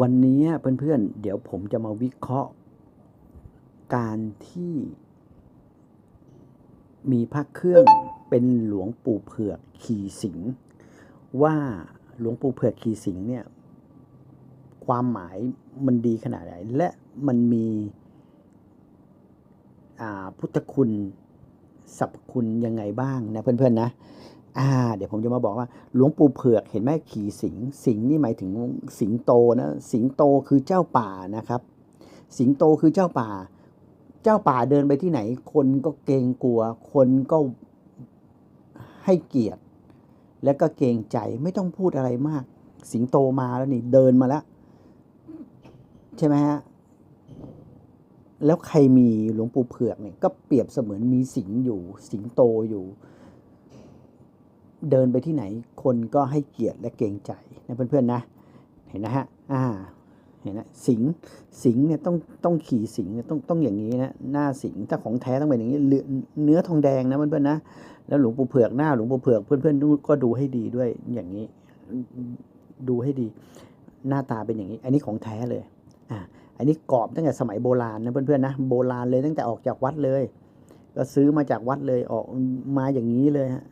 วันนี้เพื่อนๆ เดี๋ยวผมจะมาวิเคราะห์ การที่มีพระเครื่องเป็นหลวงปู่เผือกขี่สิง ว่าหลวงปู่เผือกขี่สิงเนี่ยความหมายมันดีขนาดไหน และมันมีพุทธคุณสรรพคุณยังไงบ้างนะเพื่อนๆนะ อ่า เดี๋ยวผมจะมาบอกว่า หลวงปู่เผือกเห็นไหมขี่สิง สิงนี่หมายถึงสิงโตนะ สิงโตคือเจ้าป่านะครับ สิงโตคือเจ้าป่า เจ้าป่าเดินไปที่ไหน คนก็เกรงกลัว คนก็ให้เกียรติ และก็เกรงใจไม่ต้องพูดอะไรมาก สิงโตมาแล้วนี่เดินมาแล้ว ใช่ไหมฮะแล้วใครมีหลวงปู่เผือกเนี่ยก็เปรียบเสมือนมีสิงอยู่ สิงโตอยู่ เดินไปที่ไหนคนก็ให้เกียรติและเกรงใจนะเพื่อนๆนะ เห็นนะฮะอ่าเห็นนะสิงสิงเนี่ยต้องต้องขี่สิงเนี่ยต้องต้องอย่างนี้นะหน้าสิงถ้าของแท้ต้องเป็นอย่างนี้เนื้อทองแดงนะเพื่อนๆนะแล้วหลวงปู่เผือกหน้าหลวงปู่เผือกเพื่อนๆก็ดูให้ดีด้วยอย่างนี้ ดูให้ดี หน้าตาเป็นอย่างนี้ อันนี้ของแท้เลยอ่าอันนี้กรอบตั้งแต่สมัยโบราณนะเพื่อนๆนะโบราณเลยตั้งแต่ออกจากวัดเลย ก็ซื้อมาจากวัดเลยออกมาอย่างนี้เลยฮะ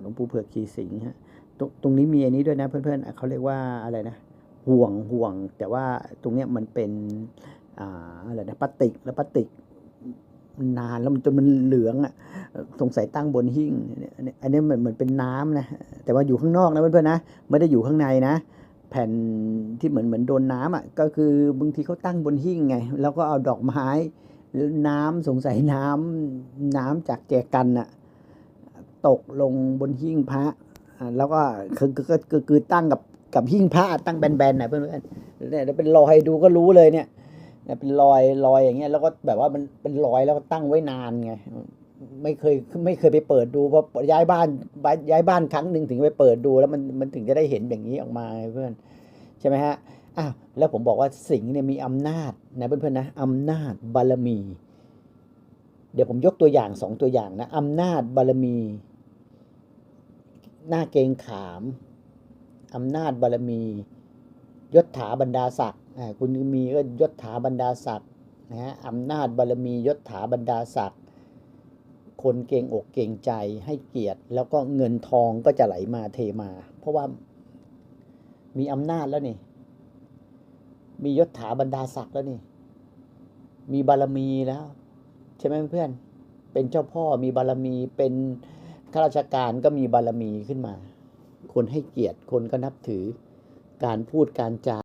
หลวงปู่เผือกขี่สิงฮะตรงตรงนี้มีอันนี้ด้วยนะเพื่อนๆเขาเรียกว่าอะไรนะห่วงห่วง แต่ว่าตรงเนี้ยมันเป็นอ่าอะไรนะพลาสติกแล้วพลาสติกนานแล้วมันจนมันเหลืองอะสงสัยตั้งบนหิ้งอันนี้อันเหมือนเหมือนเป็นน้ำนะแต่ว่าอยู่ข้างนอกนะเพื่อนๆนะไม่ได้อยู่ข้างในนะ แผ่นที่เหมือนเหมือนโดนน้ำอะก็คือบางทีเขาตั้งบนหิ้งไง แล้วก็เอาดอกไม้ น้ำสงสัยน้ำน้ำจากแจกันอะตกลงบนหิ้งพระแล้วก็คือคือคือตั้งกับกับหิ้งพระตั้งแบนๆน่ะเพื่อนๆเนี่ยเป็นรอยดูก็รู้เลยเนี่ยเนี่ยเป็นรอยรอยอย่างเงี้ยแล้วก็แบบว่ามันเป็นรอยแล้วก็ตั้งไว้นานไงไม่เคยไม่เคยไปเปิดดูเพราะย้ายบ้านย้ายบ้านครั้งหนึ่งถึงไปเปิดดูแล้วมันมันถึงจะได้เห็นอย่างนี้ออกมาเพื่อนใช่ไหมฮะ อ้าวแล้วผมบอกว่าสิงห์เนี่ยมีอำนาจนะเพื่อนๆนะอำนาจบารมี เดี๋ยวผมยกตัวอย่างสองตัวอย่างนะอำนาจบารมี หน้าเกงขามอำนาจบารมี ยศถาบรรดาศักดิ์อ่าคุณมีก็ยศถาบรรดาศักดิ์นะฮะอำนาจบารมียศถาบรรดาศักดิ์คนเกรงอกเกรงใจให้เกียรติ แล้วก็เงินทองก็จะไหลมาเทมา เพราะว่ามีอำนาจแล้วนี่ มียศถาบรรดาศักดิ์แล้วนี่ มีบารมีแล้ว ใช่ไหมเพื่อน เป็นเจ้าพ่อมีบารมี เป็นข้าราชการก็มีบารมีขึ้นมา คนให้เกียรติคนก็นับถือ การพูดการจา